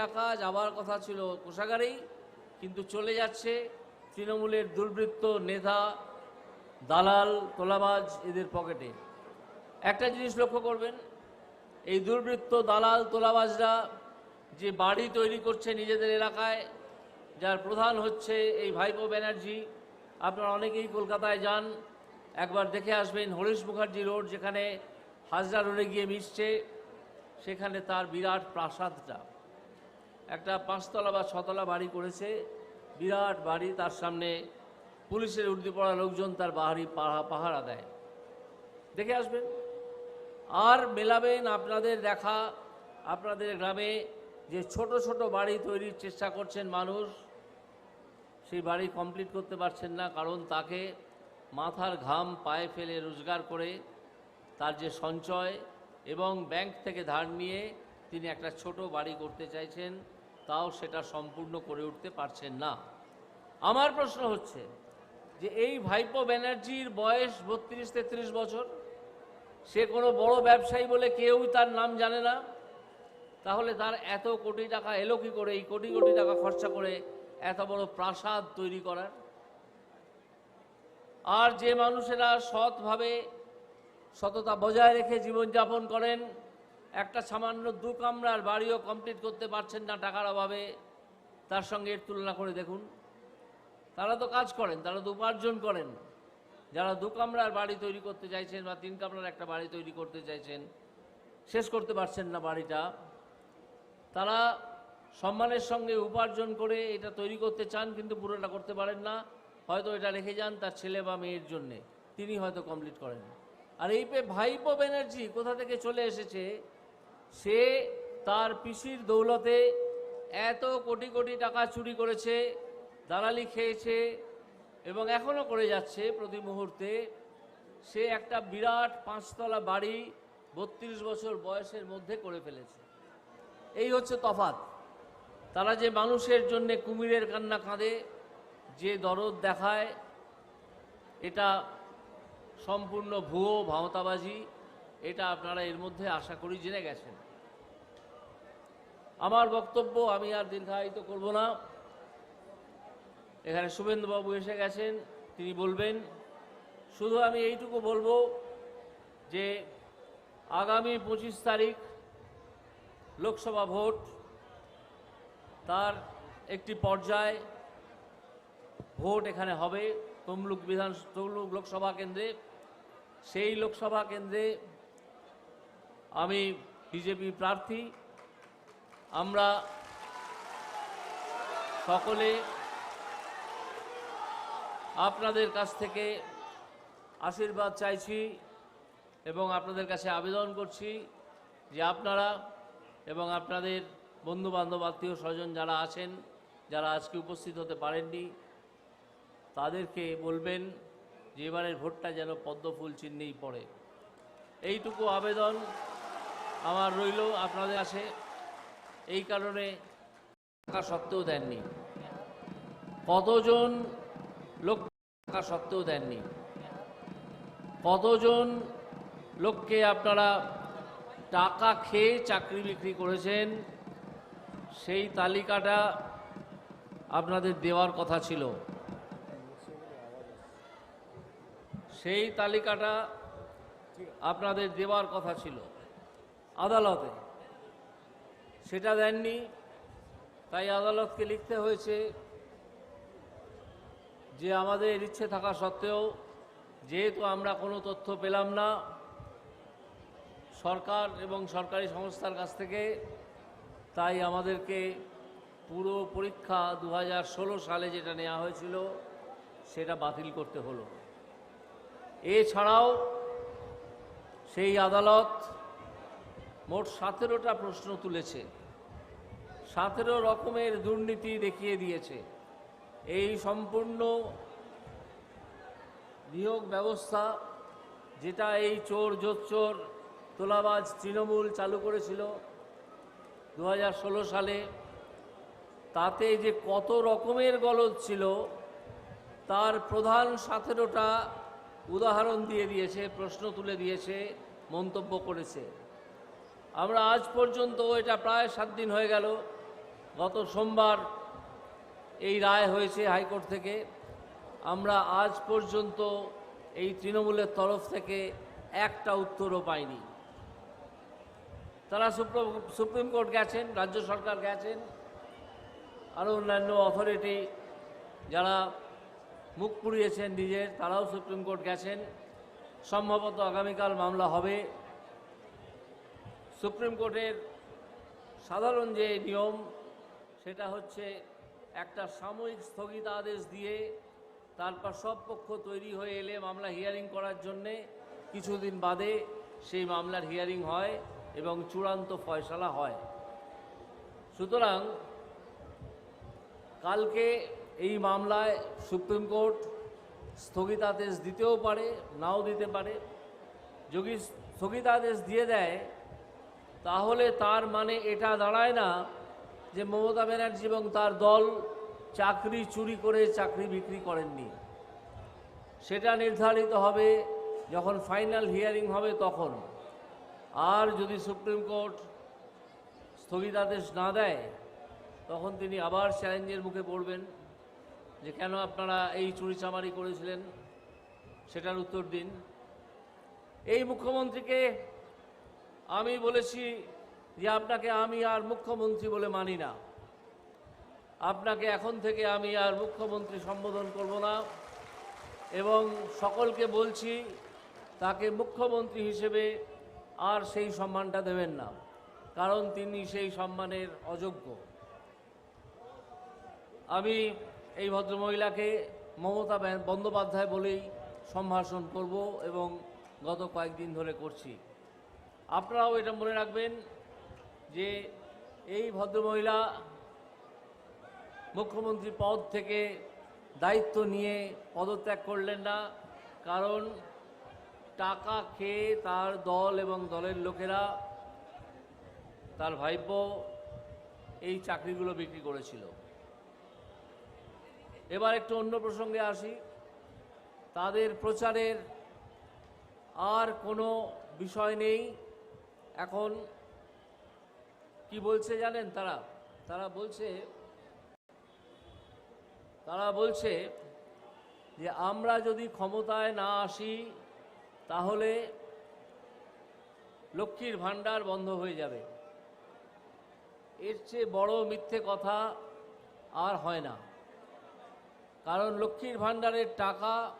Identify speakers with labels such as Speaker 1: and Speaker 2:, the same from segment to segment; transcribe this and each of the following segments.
Speaker 1: টাকা যাওয়ার কথা ছিল কোষাগারেই, কিন্তু চলে যাচ্ছে তৃণমূলের দুর্বৃত্ত নেতা, দালাল, তোলাবাজ এদের পকেটে। একটা জিনিস লক্ষ্য করবেন, এই দুর্বৃত্ত, দালাল, তোলাবাজরা যে বাড়ি তৈরি করছে নিজেদের এলাকায়, যার প্রধান হচ্ছে এই ভাইপো ব্যানার্জি, আপনারা অনেকেই কলকাতায় যান, একবার দেখে আসবেন হরিশ মুখার্জি রোড, যেখানে হাজরা রোডে গিয়ে মিশছে, সেখানে তার বিরাট প্রাসাদটা। একটা পাঁচতলা বা ছতলা বাড়ি করেছে। বিরাট বাড়ি, তার সামনে পুলিশের উর্দি পড়া লোকজন তার বাহারি পাহা- পাহারা দেয়। দেখে আসবেন। আর মেলাবেন আপনাদের দেখা, আপনাদের গ্রামে যে ছোট ছোট বাড়ি তৈরির চেষ্টা করছেন মানুষ, সেই বাড়ি কমপ্লিট করতে পারছেন না, কারণ তাকে মাথার ঘাম পায়ে ফেলে রোজগার করে তার যে সঞ্চয় এবং ব্যাংক থেকে ধার নিয়ে তিনি একটা ছোট বাড়ি করতে চাইছেন, তাও সেটা সম্পূর্ণ করে উঠতে পারছেন না। আমার প্রশ্ন হচ্ছে যে এই ভাইপো ব্যানার্জির বয়স বত্রিশ, তেত্রিশ বছর, সে কোনো বড় ব্যবসায়ী বলে কেউই তার নাম জানে না, তাহলে তার এত কোটি টাকা এলো কি করে? এই কোটি কোটি টাকা খরচা করে এত বড় প্রাসাদ তৈরি করার? আর যে মানুষেরা সৎভাবে সততা বজায় রেখে জীবনযাপন করেন একটা সামান্য দু কামরার বাড়িও কমপ্লিট করতে পারছেন না টাকার অভাবে, তার সঙ্গে এর তুলনা করে দেখুন। তারা তো কাজ করেন, তারা তো উপার্জন করেন। যারা দু কামরার বাড়ি তৈরি করতে চাইছেন বা তিন কামরার একটা বাড়ি তৈরি করতে চাইছেন, শেষ করতে পারছেন না বাড়িটা। তারা সম্মানের সঙ্গে উপার্জন করে এটা তৈরি করতে চান, কিন্তু পুরোটা করতে পারেন না। হয়তো এটা রেখে যান তার ছেলে বা মেয়ের জন্যে। তিনি হয়তো কমপ্লিট করেন। আর এই পে ভাইপো ব্যানার্জি কোথা থেকে চলে এসেছে? সে তার পিসির দৌলতে এত কোটি কোটি টাকা চুরি করেছে, দালালি খেয়েছে এবং এখনও করে যাচ্ছে প্রতি মুহূর্তে। সে একটা বিরাট পাঁচতলা বাড়ি বত্রিশ বছর বয়সের মধ্যে করে ফেলেছে। এই হচ্ছে তফাৎ। তারা যে মানুষের জন্য কুমিরের কান্না কাঁদে, যে দরদ দেখায়, এটা সম্পূর্ণ ভুয়ো ভাওতাবাজি। এটা আপনারা এর মধ্যে আশা করি জেনে গেছেন। আমার বক্তব্য আমি আর দীর্ঘায়িত করব না। এখানে শুভেন্দুবাবু এসে গেছেন, তিনি বলবেন, শুধু আমি এইটুকু বলব যে আগামী পঁচিশ তারিখ লোকসভা ভোট, তার একটি পর্যায় ভোট এখানে হবে তমলুক বিধান, তমলুক লোকসভা কেন্দ্রে। সেই লোকসভা কেন্দ্রে আমি বিজেপি প্রার্থী। আমরা সকলে আপনাদের কাছ থেকে আশীর্বাদ চাইছি এবং আপনাদের কাছে আবেদন করছি যে আপনারা এবং আপনাদের বন্ধু বান্ধব আত্মীয় স্বজন যারা আছেন, যারা আজকে উপস্থিত হতে পারেননি, তাদেরকে বলবেন যে এবারের ভোটটা যেন পদ্মফুল চিহ্নেই পড়ে। এইটুকু আবেদন আমার রইল, আপনাদের কাছে এই কারণে টাকা সত্ত্বেও দেননি। কতজন লোক টাকা সত্ত্বেও দেননি? কতজন লোককে আপনারা টাকা খেয়ে চাকরি বিক্রি করেছেন? সেই তালিকাটা আপনাদের দেওয়ার কথা ছিল। সেই তালিকাটা আপনাদের দেওয়ার কথা ছিল। আদালতে। সেটা দেননি, তাই আদালতকে লিখতে হয়েছে যে আমাদের ইচ্ছে থাকা সত্ত্বেও যেহেতু আমরা কোনো তথ্য পেলাম না, সরকার এবং সরকারি সংস্থার কাছ থেকে, তাই আমাদেরকে পুরো পরীক্ষা দু হাজার ষোলো সালে যেটা নেওয়া হয়েছিল, সেটা বাতিল করতে হলো। এছাড়াও সেই আদালত মোট সতেরোটা প্রশ্ন তুলেছে। সতেরো রকমের দুর্নীতি দেখিয়ে দিয়েছে। এই সম্পূর্ণ নিয়োগ ব্যবস্থা, যেটা এই চোর জোচ্চোর তোলাবাজ তৃণমূল চালু করেছিল দু হাজার ষোলো সালে, তাতে যে কত রকমের গলদ ছিল, তার প্রধান সতেরোটা উদাহরণ দিয়ে দিয়েছে, প্রশ্ন তুলে দিয়েছে, মন্তব্য করেছে। আমরা আজ পর্যন্ত এটা প্রায় সাত দিন হয়ে গেল। গত সোমবার এই রায় হয়েছে হাইকোর্ট থেকে। আমরা আজ পর্যন্ত এই তৃণমূলের তরফ থেকে একটা উত্তরও পাইনি। তারা সুপ্রিম কোর্ট গেছেন, রাজ্য সরকার গেছেন আরও অন্যান্য অথরিটি যারা মুখ পুড়িয়েছেন নিজের, তারাও সুপ্রিম কোর্ট গেছেন। সম্ভবত আগামীকাল মামলা হবে। সুপ্রিম কোর্টের সাধারণ যে নিয়ম, সেটা হচ্ছে একটা সাময়িক স্থগিতাদেশ দিয়ে তারপর সব পক্ষ তৈরি হয়ে এলে মামলা হিয়ারিং করার জন্যে কিছুদিন বাদে সেই মামলার হিয়ারিং হয় এবং চূড়ান্ত ফয়সালা হয়। সুতরাং কালকে এই মামলায় সুপ্রিম কোর্ট স্থগিতাদেশ দিতেও পারে, নাও দিতে পারে। যদি স্থগিতাদেশ দিয়ে দেয় তাহলে তার মানে এটা দাঁড়ায় না যে মমতা ব্যানার্জি এবং তার দল চাকরি চুরি করে চাকরি বিক্রি করেননি। সেটা নির্ধারিত হবে যখন ফাইনাল হিয়ারিং হবে তখন। আর যদি সুপ্রিম কোর্ট স্থগিতাদেশ না দেয়, তখন তিনি আবার চ্যালেঞ্জের মুখে পড়বেন যে কেন আপনারা এই চুরিচামারি করেছিলেন, সেটার উত্তর দিন। এই মুখ্যমন্ত্রীকে আমি বলেছি যে আপনাকে আমি আর মুখ্যমন্ত্রী বলে মানি না। আপনাকে এখন থেকে আমি আর মুখ্যমন্ত্রী সম্বোধন করব না এবং সকলকে বলছি, তাকে মুখ্যমন্ত্রী হিসেবে আর সেই সম্মানটা দেবেন না, কারণ তিনি সেই সম্মানের অযোগ্য। আমি এই ভদ্রমহিলাকে মমতা বন্দ্যোপাধ্যায় বলেই সম্ভাষণ করব এবং গত কয়েকদিন ধরে করছি। আপনারাও এটা মনে রাখবেন যে এই ভদ্রমহিলা মুখ্যমন্ত্রী পদ থেকে দায়িত্ব নিয়ে পদত্যাগ করলেন না, কারণ টাকা খেয়ে তার দল এবং দলের লোকেরা তার ভাইপো এই চাকরিগুলো বিক্রি করেছিল। এবার একটু অন্য প্রসঙ্গে আসি। তাদের প্রচারের আর কোনো বিষয় নেই। এখন কি বলছে জানেন তারা? তারা বলছে তারা বলছে যে আমরা যদি ক্ষমতায় না আসি, তাহলে লক্ষ্মীর ভাণ্ডার বন্ধ হয়ে যাবে। এর চেয়ে বড় মিথ্যে কথা আর হয় না। কারণ লক্ষ্মীর ভাণ্ডারের টাকা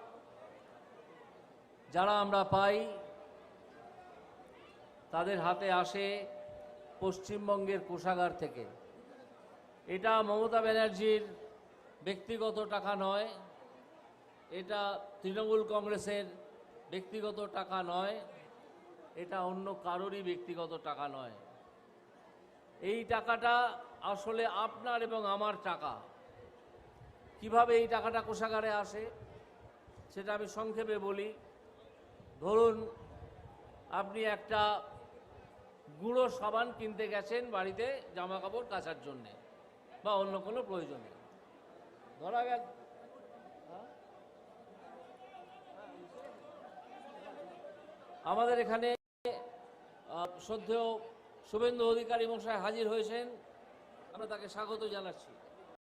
Speaker 1: যারা আমরা পাই তাদের হাতে আসে পশ্চিমবঙ্গের কোষাগার থেকে। এটা মমতা ব্যানার্জির ব্যক্তিগত টাকা নয়, এটা তৃণমূল কংগ্রেসের ব্যক্তিগত টাকা নয়, এটা অন্য কারোরই ব্যক্তিগত টাকা নয়। এই টাকাটা আসলে আপনার এবং আমার টাকা। কীভাবে এই টাকাটা কোষাগারে আসে সেটা আমি সংক্ষেপে বলি। ধরুন, আপনি একটা গুঁড়ো সাবান কিনতে গেছেন বাড়িতে জামা কাপড় কাচার জন্যে, বা অন্য কোনো প্রয়োজনে। ধরা গেল? আমাদের এখানে শ্রদ্ধেয় শুভেন্দু অধিকারী মশাই হাজির হয়েছেন। আমরা তাকে স্বাগত জানাচ্ছি।